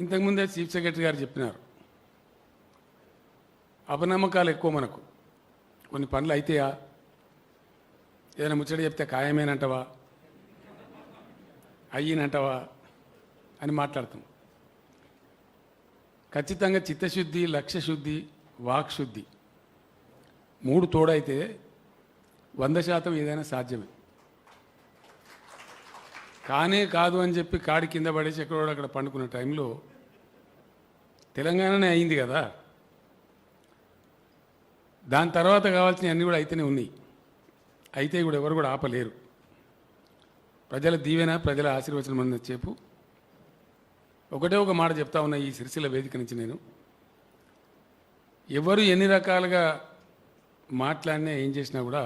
ఇంతకుముందే chief secretary గారు చెప్పినారు. అపనమ్మకాలు ఎక్కువ మనకు. కొన్ని పనులు అయితాయా? ఏదైనా ముచ్చట చెప్తే ఖాయమేనంటవా? అయ్యినంటవా? అని మాట్లాడతాం. ఖచ్చితంగా చిత్తశుద్ధి లక్ష్యశుద్ధి వాక్శుద్ధి మూడు తోడైతే వంద శాతం ఏదైనా సాధ్యమే. కానే కాదు అని చెప్పి కాడి కింద పడేసి ఎక్కడో అక్కడ పండుకున్న టైంలో తెలంగాణనే అయింది కదా. దాని తర్వాత కావాల్సినవి అన్నీ కూడా అయితేనే ఉన్నాయి. అయితే కూడా ఎవరు కూడా ఆపలేరు. ప్రజల దీవెన ప్రజల ఆశీర్వచనం అన్న చెప్పు. ఒకటే ఒక మాట చెప్తా ఉన్నా ఈ సిరిసిల్ల వేదిక నుంచి నేను. ఎవరు ఎన్ని రకాలుగా మాట్లాడినా ఏం చేసినా కూడా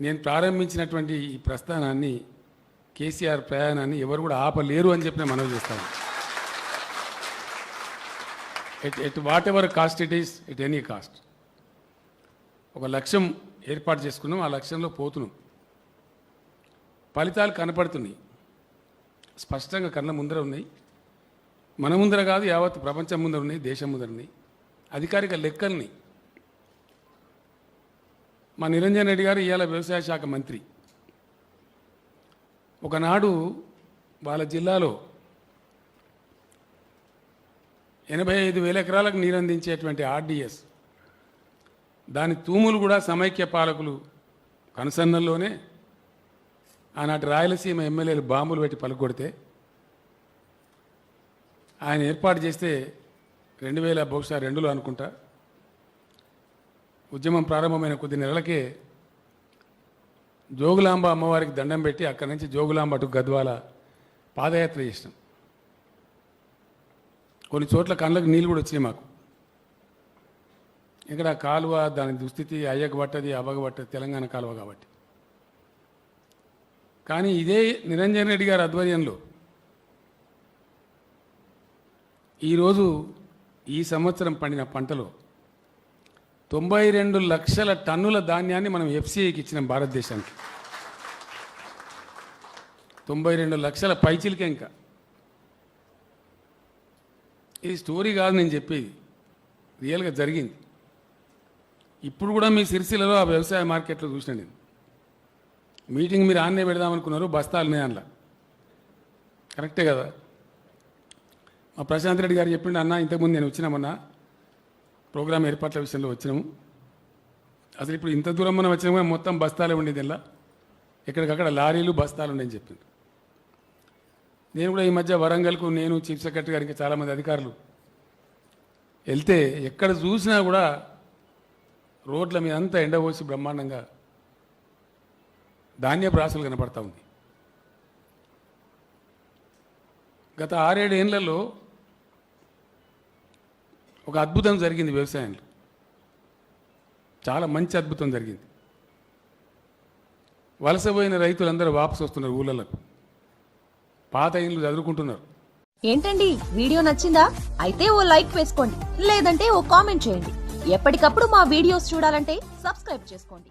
నేను ప్రారంభించినటువంటి ఈ ప్రస్థానాన్ని కేసీఆర్ ప్రయాణాన్ని ఎవరు కూడా ఆపలేరు అని చెప్పి నేను మనవి చేస్తాను. It it whatever cost it is it any cost ఒక లక్ష్యం ఏర్పాటు చేసుకున్నాం ఆ లక్ష్యంలో పోతున్నాం. ఫలితాలు కనపడుతున్నాయి. స్పష్టంగా కళ్ళ ముందర ఉన్నాయి. మన ముందర కాదు యావత్ ప్రపంచం ముందర ఉన్నాయి దేశం ముందర ఉన్నాయి. అధికారిక లెక్కల్ని మా నిరంజన్ రెడ్డి గారు ఇవాళ వ్యవసాయ శాఖ మంత్రి. ఒకనాడు వాళ్ళ జిల్లాలో ఎనభై ఐదు వేల ఎకరాలకు నీరందించేటువంటి ఆర్డీఎస్ దాని తూములు కూడా సమైక్య పాలకులు కనుసన్నల్లోనే ఆనాటి రాయలసీమ ఎమ్మెల్యేలు బాంబులు పెట్టి పలుకొడితే ఆయన ఏర్పాటు చేస్తే రెండు వేల బహుశా రెండులో అనుకుంటా ఉద్యమం ప్రారంభమైన కొద్ది నెలలకే జోగులాంబ అమ్మవారికి దండం పెట్టి అక్కడి నుంచి జోగులాంబ అటు గద్వాల పాదయాత్ర చేసినాం. కొన్ని చోట్ల కళ్ళకు నీళ్ళు కూడా వచ్చినాయి మాకు. ఇక్కడ కాలువ దాని దుస్థితి అయ్యక పట్టది అవ్వక పట్టది తెలంగాణ కాలువ కాబట్టి. కానీ ఇదే నిరంజన్ రెడ్డి గారి ఆధ్వర్యంలో ఈరోజు ఈ సంవత్సరం పండిన పంటలో తొంభై రెండు లక్షల టన్నుల ధాన్యాన్ని మనం ఎఫ్సిఐకి ఇచ్చినాం భారతదేశానికి. తొంభై రెండు లక్షల పైచిలకే ఇంకా. ఇది స్టోరీ కాదు నేను చెప్పేది. రియల్గా జరిగింది. ఇప్పుడు కూడా మీ సిరిసిల్లలో ఆ వ్యవసాయ మార్కెట్లో చూసిన నేను. మీటింగ్ మీరు ఆన్నే పెడదామనుకున్నారు బస్తాలు ఉన్నాయి అందులో కరెక్టే కదా? మా ప్రశాంత్ రెడ్డి గారు చెప్పిండు అన్న ఇంతకుముందు నేను వచ్చినామన్నా ప్రోగ్రామ్ ఏర్పాట్ల విషయంలో వచ్చినాము. అసలు ఇప్పుడు ఇంత దూరం మనం వచ్చినా మొత్తం బస్తాలే ఉండేది ఇలా ఎక్కడికక్కడ లారీలు బస్తాలు ఉన్నాయని చెప్పింది నేను కూడా ఈ మధ్య వరంగల్కు నేను చీఫ్ సెక్రటరీ గారికి చాలామంది అధికారులు వెళ్తే ఎక్కడ చూసినా కూడా రోడ్ల మీద అంతా ఎండబోసి బ్రహ్మాండంగా ధాన్యపు రాసులు కనపడతా ఉంది. గత ఆరేడు ఏళ్ళలో ఒక అద్భుతం జరిగింది వ్యవసాయంలో. చాలా మంచి అద్భుతం జరిగింది. వలసపోయిన రైతులందరూ వాపసు వస్తున్నారు ఊళ్ళలకు. పాత ఇండ్లు చదువుకుంటున్నారు. ఏంటండి? వీడియో నచ్చిందా? అయితే ఓ లైక్ వేసుకోండి. లేదంటే ఓ కామెంట్ చేయండి. ఎప్పటికప్పుడు మా వీడియోస్ చూడాలంటే సబ్స్క్రైబ్ చేసుకోండి.